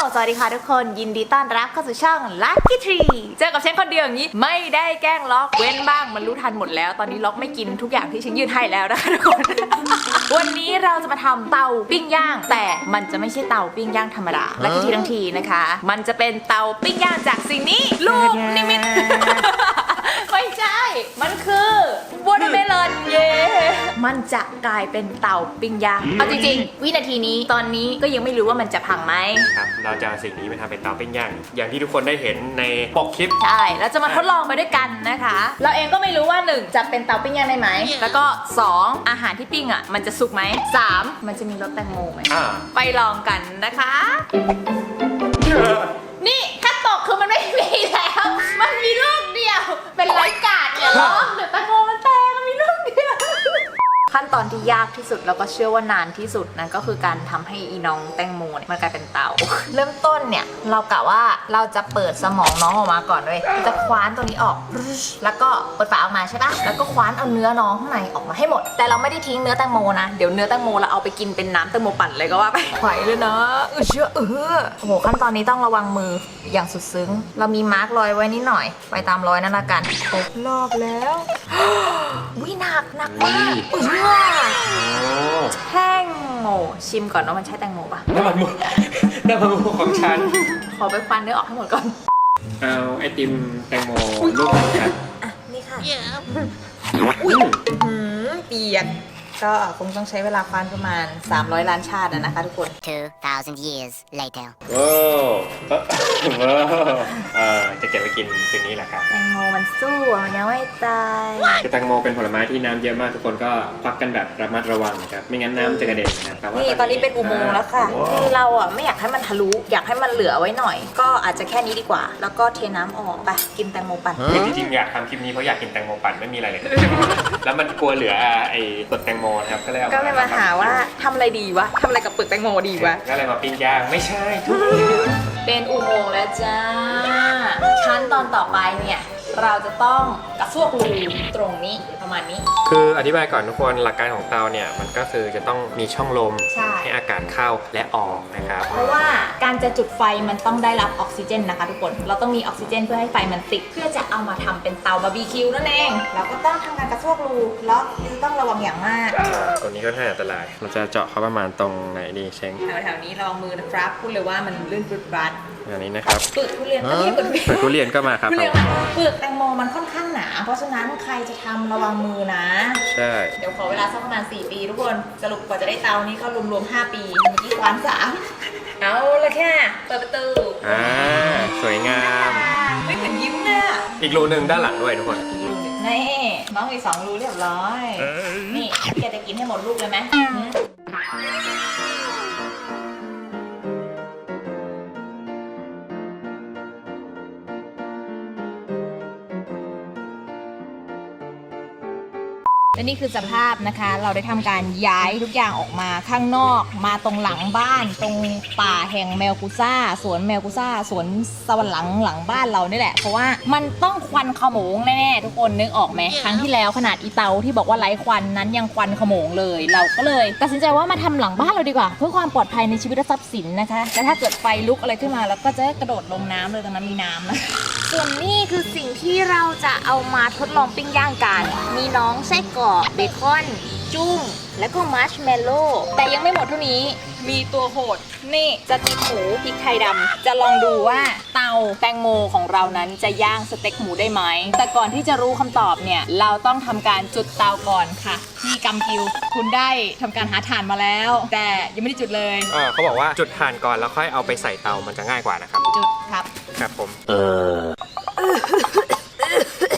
สวัสดีค่ะทุกคนยินดีต้อนรับเข้าสู่ช่อง Lucky Tree เจอกับฉันคนเดียวอย่างนี้ ไม่ได้แกล้งล็อกเว้นบ้างมันรู้ทันหมดแล้ว ตอนนี้ล็อกไม่กินทุกอย่างที่ฉันยื่นให้แล้วนะคะทุกคน วันนี้เราจะมาทำเตาปิ้งย่าง แต่มันจะไม่ใช่เตาปิ้งย่างธรรมดา Lucky Tree ทั้งทีนะคะ มันจะเป็นเตาปิ้งย่างจากสิ่งนี้ ลูกนิมิต ไม่ใช่ มันคือ มันจะกลายเป็นเตาปิ้งย่างเอาจริงๆ วินาทีนี้ตอนนี้ก็ยังไม่รู้ว่ามันจะพังไหมครับเราจะเอาสิ่งนี้ไปทำเป็นเตาปิ้งย่างอย่างที่ทุกคนได้เห็นในปกคลิป ใช่แล้วจะมาทดลองไปด้วยกันนะคะ เราเองก็ไม่รู้ว่า1จะเป็นเตาปิ้งย่างได้ไหมแล้วก็2อาหารที่ปิ้งอะมันจะสุกไหม3มันจะมีรสแตงโมไหมอ่า ไปลองกันนะคะนี่ถ้าตกคือมันไม่มีแล้ว มันมีลูกเดียว เป็นไร้กาดเนี่ยเหรอเดี๋ยวแตงโมมันแตกมันมีลูกเดียว ขั้น ตอนที่ยากที่สุดแล้วก็เชื่อว่านานที่สุดนั่นก็คือการทำให้อีน้องแตงโมเนี่ยมันกลายเป็นเตา เริ่มต้นเนี่ยเรากะว่าเราจะเปิดสมองน้องออกมาก่อนเลยจะคว้านตัวนี้ออก แล้วก็เปิดฝาออกมาใช่ปะแล้วก็คว้านเอาเนื้อน้องข้างในออกมาให้หมด แต่เราไม่ได้ทิ้งเนื้อแตงโมนะเดี๋ยวเนื้อแตงโมเราเอาไปกินเป็นน้ำแตงโมปั่นเลยก็ว่าไปไหวเลยนะเออเชื่อเออโอ้โหขั้นตอนนี้ต้องระวังมืออย่างสุดซึ้ง เรามีมาร์กรอยไว้นิดหน่อย ไปตามรอยนั่นละกันครบรอบแล้ววิหนักหนักมากเออโอ้แท่งโมชิมก่อนว่ามันใช่แตงโมปะน้ำมันหมูน้ำมันหมูของฉัน ขอไปควันเนื้อออกให้หมดก่อน เอาไอติมแตงโมลูกหนึ่งครับอะนี่ค่ะหืมเปียก ก็คงต้องใช้เวลาฟันประมาณ 300 ล้านชาติอะนะคะทุกคน 2,000 years later. โอ้เอ้อเออเออจะเก็บไว้กินคืนนี้แหละครับ แตงโมมันสู้อะมันยังไม่ตายคือแตงโมเป็นผลไม้ที่น้ำเยอะมากทุกคนก็พักกันแบบระมัดระวังนะครับ ไม่งั้นน้ำจะกระเด็นนะครับแต่ว่านี่ตอนนี้เป็นอุโมงค์แล้วค่ะว้าวคือเราอะไม่อยากให้มันทะลุอยากให้มันเหลือไว้หน่อย ก็อาจจะแค่นี้ดีกว่า แล้วก็เทน้ำออกไปกินแตงโมปั่น คือจริงๆอยากทำคลิปนี้เพราะอยากกินแตงโมปั่นไม่มีอะไรเลย แล้วมันกลัวเหลือไอ้เปลือกแตงโมนะครับก็เลยเอาก็เลยมาหาว่าทำอะไรดีวะทำอะไรกับเปลือกแตงโมดีวะ ก็เลยมาปิ้งย่างไม่ใช่เป็นอุโมงค์แล้วจ้าชั้นตอนต่อไปเนี่ย เราจะต้องกระซวกรูตรงนี้ประมาณนี้ คืออธิบายก่อนทุกคนหลักการของเตาเนี่ยมันก็คือจะต้องมีช่องลมใช่อากาศเข้าและออกนะครับ เพราะว่าการจะจุดไฟมันต้องได้รับออกซิเจนนะคะทุกคน เราต้องมีออกซิเจนเพื่อให้ไฟมันติด เพื่อจะเอามาทำเป็นเตาบาร์บีคิวนั่นเอง เราก็ต้องทำการกระซวกรูล็อกนี่ต้องระวังอย่างมาก ตัวนี้ก็น่าอันตรายเราจะเจาะเขาประมาณตรงไหนดีเช้งแถวๆนี้ระวังมือนะครับ พูดเลยว่ามันลื่นปรุดปรัดอันนี้นะครับเปลือกทุเรียนก็เรียกเปลือกทุเรียน เปิดทุเรียนก็มาครับทุเรียนมันเปลือกแตงโมมันค่อนข้างหนา เพราะฉะนั้นใครจะทำระวังมือนะ ใช่ เดี๋ยวขอเวลาสักประมาณ 4 ปีทุกคน สรุปกว่าจะได้เตานี้ก็รวมๆ5ปีเมื่อกี้ควานสามเอาละแค่เปิดประตูอ่า สวยงาม ไม่เหมือนยิ้มเนี่ยอีกรูหนึ่งด้านหลังด้วยทุกคน นี่น้องมีสองรูเรียบร้อย นี่แกจะกินให้หมดลูกเลยไหมหืม และนี่คือสภาพนะคะ เราได้ทำการย้ายทุกอย่างออกมาข้างนอก มาตรงหลังบ้าน ตรงป่าแห่งแมวกุซ่า สวนแมวกุซ่า สวนสวรรค์หลังหลังบ้านเรานี่แหละ เพราะว่ามันต้องควันขโมงแน่ๆทุกคนนึกออกไหมครั้งที่แล้วขนาดอีเตาที่บอกว่าไร้ควันนั้นยังควันขโมงเลย เราก็เลยตัดสินใจว่ามาทำหลังบ้านเราดีกว่า เพื่อความปลอดภัยในชีวิตและทรัพย์สินนะคะ และถ้าเกิดไฟลุกอะไรขึ้นมาเราก็จะกระโดดลงน้ำเลยตรงนั้นมีน้ำนะ ส่วนนี่คือสิ่งที่เราจะเอามาทดลองปิ้งย่างกัน มีน้องไส้กรอกเบคอน จุ้ง แล้วก็มัชเมลโล่แต่ยังไม่หมดเท่านี้ มีตัวโหด นี่จะติดหมูพริกไทยดำจะลองดูว่าเตาแตงโมของเรานั้นจะย่างสเต็กหมูได้ไหม แต่ก่อนที่จะรู้คำตอบเนี่ย เราต้องทำการจุดเตาก่อนค่ะพี่กำกิว คุณได้ทำการหาถ่านมาแล้ว แต่ยังไม่ได้จุดเลยอ่าเขาบอกว่าจุดถ่านก่อนแล้วค่อยเอาไปใส่เตามันจะง่ายกว่านะครับ จุดครับ ครับผม เออ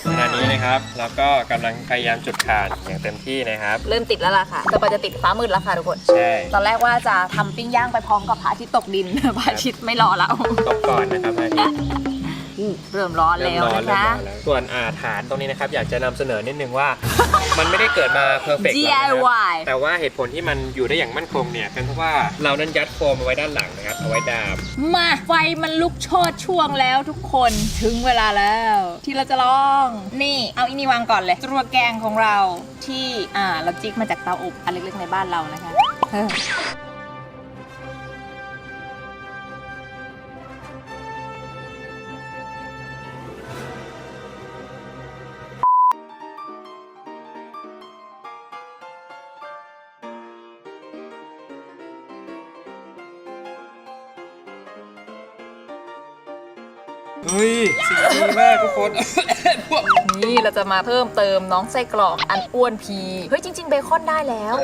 ขณะนี้นะครับเราก็กำลังพยายามจุดถ่านอย่างเต็มที่นะครับ เริ่มติดแล้วล่ะค่ะแต่ปอจะติดฟ้ามืดแล้วค่ะทุกคน ใช่ตอนแรกว่าจะทำปิ้งย่างไปพร้อมกับพระอาทิตย์ตกดิน พระอาทิตย์ไม่รอแล้วตบก่อนนะครับอาทิตย์ เริ่มร้อนเริ่แล้มวร้อนนะเริ่มคะร้อนแล้วส่วนอาฐานตรงนี้นะครับ อยากจะนำเสนอนิดนึงว่า มันไม่ได้เกิดมาเพอร์เฟกต์ DIY แต่ว่าเหตุผลที่มันอยู่ได้อย่างมั่นคงเนี่ยเป็นเพราะว่าเรานั้นยัดโฟมเอาไว้ด้านหลังนะครับเอาไว้ดาม มาไฟมันลุกโชดช่วงแล้วทุกคนถึงเวลาแล้ว ที่เราจะลอง นี่ เอาอินี่วางก่อนเลยตัวแกงของเราที่อ่าเราจิกมาจากเตาอบอันเล็กๆในบ้านเรานะคะเออ เฮ้ยสีดีมากทุกคน นี่เราจะมาเพิ่มเติมน้องไส้กรอกอันอ้วนพี เฮ้ยจริง ๆ เบคอนได้แล้ว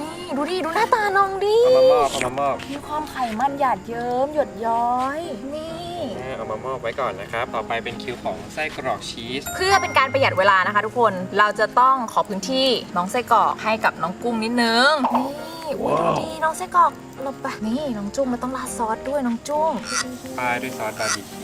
นี่ดูดิดูหน้าตาน้องดิ เอามามอบเอามามอบมีความไขมันหยาดเยิ้มหยดย้อย นี่ เอามามอบไว้ก่อนนะครับ ต่อไปเป็นคิวของไส้กรอกชีส เพื่อเป็นการประหยัดเวลานะคะ ทุกคน เราจะต้องขอพื้นที่น้องไส้กรอกให้กับน้องกุ้งนิดนึง นี่ อุ้ยดูดิน้องไส้กรอกหลบไปนี่น้องจุ้งมันต้องราดซอสด้วยน้องจุ้งปลายด้วยซอสบาร์บีคิว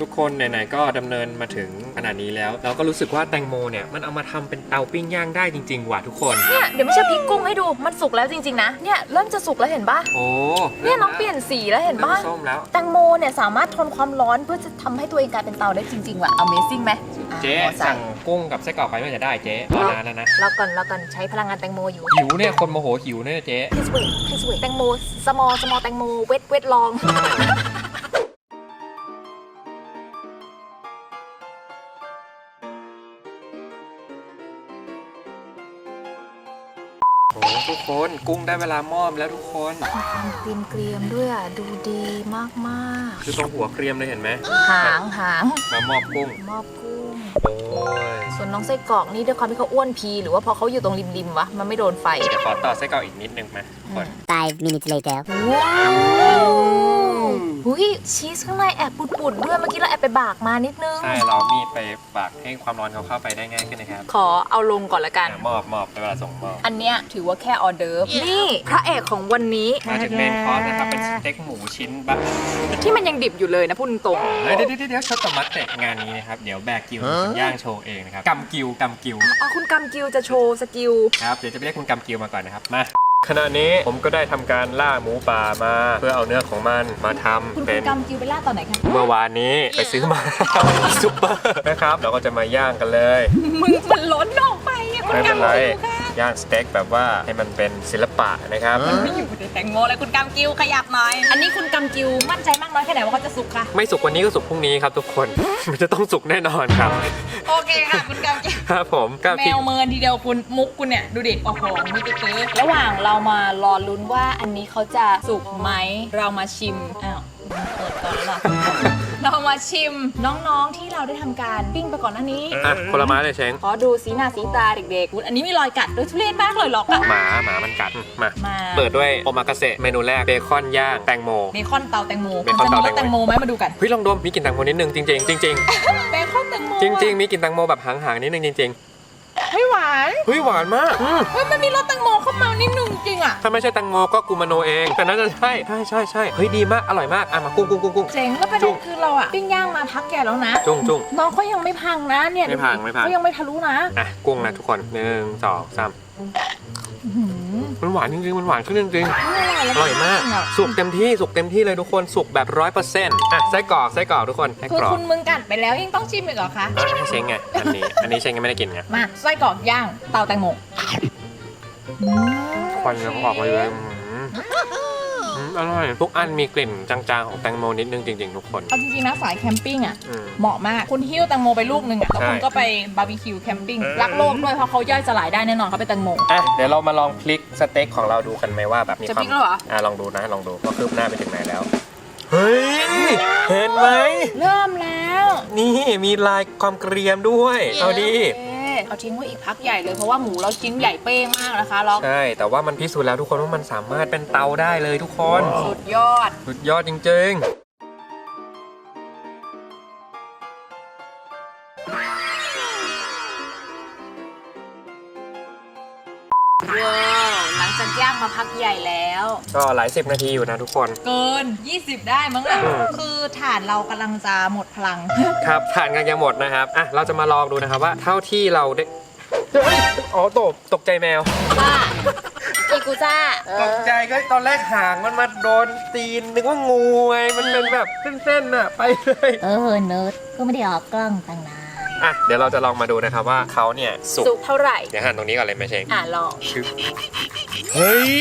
ทุกคนไหนๆก็ดำเนินมาถึงขนาดนี้แล้ว เราก็รู้สึกว่าแตงโมเนี่ยมันเอามาทำเป็นเตาปิ้งย่างได้จริงๆว่ะทุกคนเนี่ยเดี๋ยวไม่ใช่พริกกุ้งให้ดูมันสุกแล้วจริงๆนะเนี่ยเริ่มจะสุกแล้วเห็นปะโอ้เนี่ยน้องเปลี่ยนสีแล้วเห็นเริ่ปะมส้มแล้วแตงโมเนี่ยสามารถทนความร้อนเพื่อจะทำให้ตัวเองกลายเป็นเตาได้จริงๆว่ะ Amazing ไหมเจ๊อะสั่งกุ้งกับไส้กรอกไปไม่จะได้เจ๊รอนานแล้วนะแล้วก่อนแล้วก่อนใช้พลังงานแตงโมอยู่หิวเนี่ยคนโมโหหิวเนี่ยเจ๊ Please wait Please wait แตงโม small small แตงโม wet wet long โอ้ ทุกคนกุ้งได้เวลามอบแล้วทุกคนความเกรียมเกรียมๆด้วยอะ ดูดีมากคือตรงหัวเกรียมเลยเห็นไหมๆหางหางมามอบกุ้ง มอบกุ้ง โอ้ยส่วนน้องไส้กรอกนี่ด้วยความที่เขาอ้วนพีหรือว่าพอเขาอยู่ตรงริมๆวะมันไม่โดนไฟเดี๋ยวขอต่อไส้กรอกอีกนิดนึงไหมทุกคน Five minutes later. ว้าวหุยชีสข้างในแอบปุดๆด้วยเมื่อกี้เราแอบไปบากมานิดนึง ใช่ เราเอามีดไปปากให้ความร้อนเขาเข้าไปได้ง่ายขึ้นนะครับขอเอาลงก่อนละกัน อะมอบมอบในเวลาส่งมอบอันเนี้ยถือว่าแค่ออเดิร์ฟนี่พระเอกของวันนี้มาจากเมนคอร์สนะครับ เป็นสเต็กหมูชิ้นบะที่มันยังดิบอยู่เลยนะพูดตรง เฮ้ยเดี๋ยวเดี๋ยวเดี๋ยวช็อตต่อมัดเตะงานนี้นะครับ เดี๋ยวแบกกิวจะย่างโชว์เองนะครับกำกิวกำกิวๆอ๋อคุณกำกิวจะโชว์สกิลครับเดี๋ยวจะไปเรียกคุณกำกิวมาก่อนนะครับมาขณะนี้ผมก็ได้ทำการล่าหมูป่ามาเพื่อเอาเนื้อของมันมาทำคุณเป็นกำกิวไปล่าตอนไหนคะเมื่อวานนี้ไปซื้อมา ซุปเปอร์นะครับ เราก็จะมาย่างกันเลย มึงมันล้นออกไปอะคุณไม่เป็นกำไร กิวค่ะ ย่างสเต็กแบบว่าให้มันเป็นศิลปะนะครับ ไม่อยู่ในแตงโมเลยคุณกำกิวขยับหน่อย อันนี้คุณกำกิวมั่นใจมากน้อยแค่ไหนว่าเขาจะสุกคะไม่สุกวันนี้ก็สุกพรุ่งนี้ครับทุกคน มันจะต้องสุกแน่นอนครับ โอเคค่ะคุณกำกิวครับผมก็แมคิดวเมินทีเดียวคุณมุกคุณเนี่ยดูดิโอ้โหนี่จะซื้อระหว่างเรามารอลุ้นว่าอันนี้เขาจะสุกไหมเรามาชิมอ้าวเปิดก่อนแล้วล่ะ เรามาชิมน้องๆที่เราได้ทำการปิ้งไปก่อนหน้านี้ อะคนละไม้เลยเชงขอดูสีหน้าสีตาเด็กๆอุ๊ยอันนี้มีรอยกัดด้วยทุเรศมากเลยหรอกอะหมาหมามันกัดอืมมา มาเปิดด้วยโอมากาเสะเมนูแรกเบคอนย่างแตงโม เบคอนเตาแตงโมเบคอนจะมีเตารสแตแตงงโม โมไหมมาดูกัน เฮ้ยลองดมมีกลิ่นแตงโมนิดนึงจริงๆจริงเบคอนแตงโมๆจริง ๆ มีกลิ่นแตงโมแบบหางๆนิดนึงจริง เฮ้ยหวานๆเฮ้ยหวานมากอืมเฮ้ยมันมีรสแตงโมเข้ามานิดนึงจริงอะถ้าไม่ใช่แตงโมก็กูมาโนเอง แต่น่าจะใช่ใช่ใช่ใช่เฮ้ยดีมากอร่อยมากอะมากุ้งกุ้งกุ้งกุ้ง เจ๋งแล้วประจุเด็นคือเราอะปิ้งย่างมาพักใหญ่แล้วนะ จุ้งจุ้ง น้องเขายังไม่พังนะเนี่ยไม่พังไม่พัง เขายังไม่ทะลุนะ อะกุ้งนะทุกคนหนึ่งสองสามอื้อหือ มันหวานจริงๆ มันหวานขึ้นจริงๆไม่อร่อยแล้วอร่อยมาก สุกเต็มที่สุกเต็มที่เลยทุกคนสุกแบบร้อยเปอร์เซ็นต์อะไส้กรอกไส้กรอกทุกคนไส้คือกรอกคุณมึงกัดไปแล้วยังต้องชิมอีกเหรอคะ อะให้เชงไงอันนี้อันนี้เชงยังไม่ได้กินไงมาไส้กรอกย่างเตาแตงโมอืมควันยังออกมาเลยอื้อหื ออืมอร่อย ทุกอันมีกลิ่นจางๆของแตงโมนิดนึงจริงๆทุกคน เอาจริงๆนะสายแคมปิ้งอะอืม เหมาะมาก คุณหิ้วแตงโมไปลูกหนึ่งอะแล้วใช่คุณก็ไปบาร์บีคิวแคมปิ้งรักโลกด้วยเพราะเขาย่อยสลายได้แน่นอนเขาเป็นแตงโม อะเดี๋ยวเรามาลองพลิกสเต็กของเราดูกันไหมว่าแบบมีจะควาพลิมกแล้วเหรอ อะลองดูนะลองดูว่าคืบหน้าไปถึงไหนแล้ว เฮ้ย เห็นไหม เริ่มแล้ว นี่มีลายความเกรียมด้วย เอาดิเอ๊ะ เอาทิ้งไว้อีกพักใหญ่เลยเพราะว่าหมูเราชิ้นใหญ่เป้งมากนะคะล็อกใช่ แต่ว่ามันพิสูจน์แล้วทุกคนว่ามันสามารถเป็นเตาได้เลยทุกคน สุดยอด สุดยอดจริงว้ ย่างมาพักใหญ่แล้วๆก็หลายสิบนาทีอยู่นะทุกคน เกิน 20 ได้มั้งอะอืม คือฐานเรากำลังจะหมดพลัง ครับทานกันยังหมดนะครับอะเราจะมาลองดูนะครับว่าเท่าที่เราได้เฮ้ยอ๋อตกตกใจแมว ว่าอีกูซ่าตกใจก็ตอนแรกหางมันมาโดนตีนนึกว่างูไงมันเป็นแบบเส้นๆน่ะไปเลย เออเนิร์ดก็ไม่ได้ออกกล้องตั้งนาน อะเดี๋ยวเราจะลองมาดูนะครับว่าเขาเนี่ยสุกสุกเท่าไหร่เดี๋ยวหั่นตรงนี้ก่อนเลยไหมเชงอะลองชึบเฮ้ย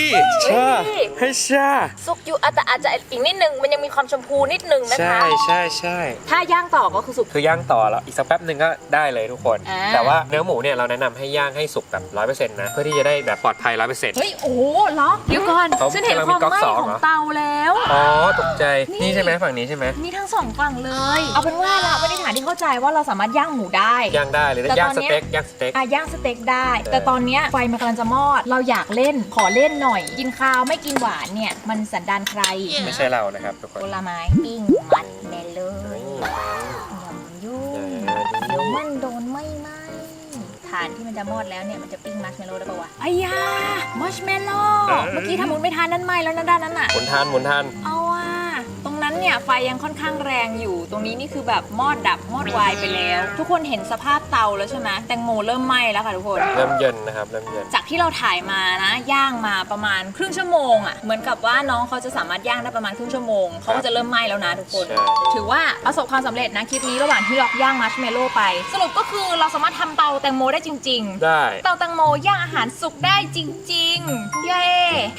ชาเฮ้ยให้ชาสุกอยู่อะแต่อาจจะอีกนิดนึงมันยังมีความชมพูนิดนึงนะใช่คะใช่ใช่ถ้าย่างต่อก็คือสุกคือย่างต่อแล้วอีกสักแป๊บหนึ่งก็ได้เลยทุกคนอ่าแต่ว่าเนื้อหมูเนี่ยเราแนะนำให้ย่างให้สุกแบบร้อยเปอร์เซ็นต์นะเพื่อที่จะได้แบบปลอดภัยร้อยเปอร์เซ็นต์เฮ้ยโอ้โหเหรอเดี๋ยวก่อนเขาฉันเห็นกำลังคมีวามก๊อกไหม้สองของเหรอเตาแล้วอ๋อตกใจนี่นี่ใช่ไหมฝั่งนี้ใช่ไหมมีทั้งสองฝั่งเลย เอาเป็นว่าละไม่ได้ฐานที่เข้าใจว่าเราสามารถย่างหมูได้ย่างได้หรือแต่ย่างตอนสเนี้ย เต็กย่างสเต็ก อะย่างสเต็กได้ แต่ตอนเนี้ยไฟมันกำลังจะมอด เราอยากเล่นขอเล่นหน่อย กินข้าวไม่กินหวานเนี่ย มันสันดานใครไม่ใช่เรานะครับทุกคนผลไม้ปิ้งมัดเมลโล่นี่ยำยุ่งเดี๋ยวมันโดนไม่ไหมฐานที่มันจะมอดแล้วเนี่ยมันจะปิ้งมัชเมลโล่ได้ปะวะไอ้ยามัชเมลโล่เมื่อกี้ทำมุนไม่ทานนั่นไหมแล้วนะด้านนั้นอะหมุนทานหมุนทานเอาอะตรงนั้น เนี่ยไฟยังค่อนข้างแรงอยู่ ตรงนี้นี่คือแบบมอดดับมอดวายไปแล้ว ทุกคนเห็นสภาพเตาแล้วใช่ไหมแตงโมเริ่มไหม้แล้วค่ะทุกคน เริ่มเย็นนะครับ เริ่มเย็น จากที่เราถ่ายมานะย่าง มาประมาณครึ่งชั่วโมงอะ่ะเหมือนกับว่าน้องเขาจะสามารถย่างได้ประมาณครึ่งชั่วโมงเขาก็จะเริ่มไหม้แล้วนะทุกคน ใช่ ถือว่าประสบความสำเร็จนะคลิปนี้ระหว่างที่ล็อกย่างมัชเมลโล่ไป สรุปก็คือเราสามารถทำเตาแตงโมได้จริง ๆ ได้ เตาแตงโมย่างอาหารสุกได้จริง ๆ เย้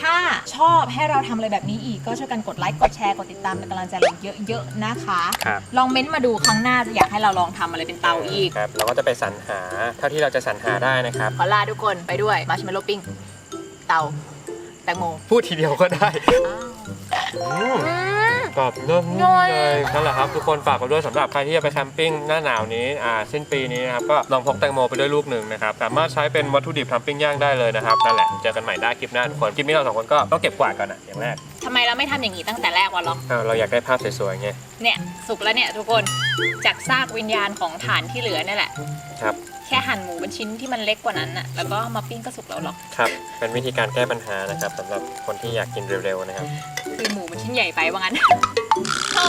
ถ้าชอบให้เราทำอะไรแบบนี้อีกก็ช่วยกันกดไลค์ กดแชร์ กดติดตามเป็นกำลังใจเราเยอะ ๆ นะคะ ครับ ลองเม้นต์มาดูครั้งหน้าจะอยากให้เราลองทำอะไรเป็นเตาอีก ครับเราก็จะไปสรรหาเท่าที่เราจะสรรหาได้นะครับ ขอลาทุกคนไปด้วยมัชเมลโล่ปิ้ง เตา แตงโมพูดทีเดียวก็ได้อ้าวอืมอืม กรอบนุ่มอร่อยเลยนั่นแหละครับทุกคนฝากกันด้วยสำหรับใครที่จะไปแคมปิ้งหน้าหนาวนี้อ่าสิ้นปีนี้นะครับก็ลองพกแตงโมไปด้วยลูกหนึ่งนะครับสามารถใช้เป็นวัตถุดิบทำปิ้งย่างได้เลยนะครับนั่นแหละเจอกันใหม่ได้คลิปหน้าทุกคนคลิปนี้เราสองคนก็ต้องเก็บกวาดก่อนอะอย่างแรกทำไมเราไม่ทำอย่างนี้ตั้งแต่แรกวะล็อกอ้าวเราอยากได้ภาพสวยๆไงเนี่ย สุกแล้วเนี่ยทุกคนจากซากวิญญาณของฐานที่เหลือเนี่ยแหละ ครับ แค่หั่นหมูเป็นชิ้นที่มันเล็กกว่านั้นน่ะแล้วก็มาปิ้งก็สุกแล้วหรอกครับเป็นวิธีการแก้ปัญหานะครับสำหรับคนที่อยากกินเร็วๆนะครับ คือหมูมันชิ้นใหญ่ไปว่างั้นโอ้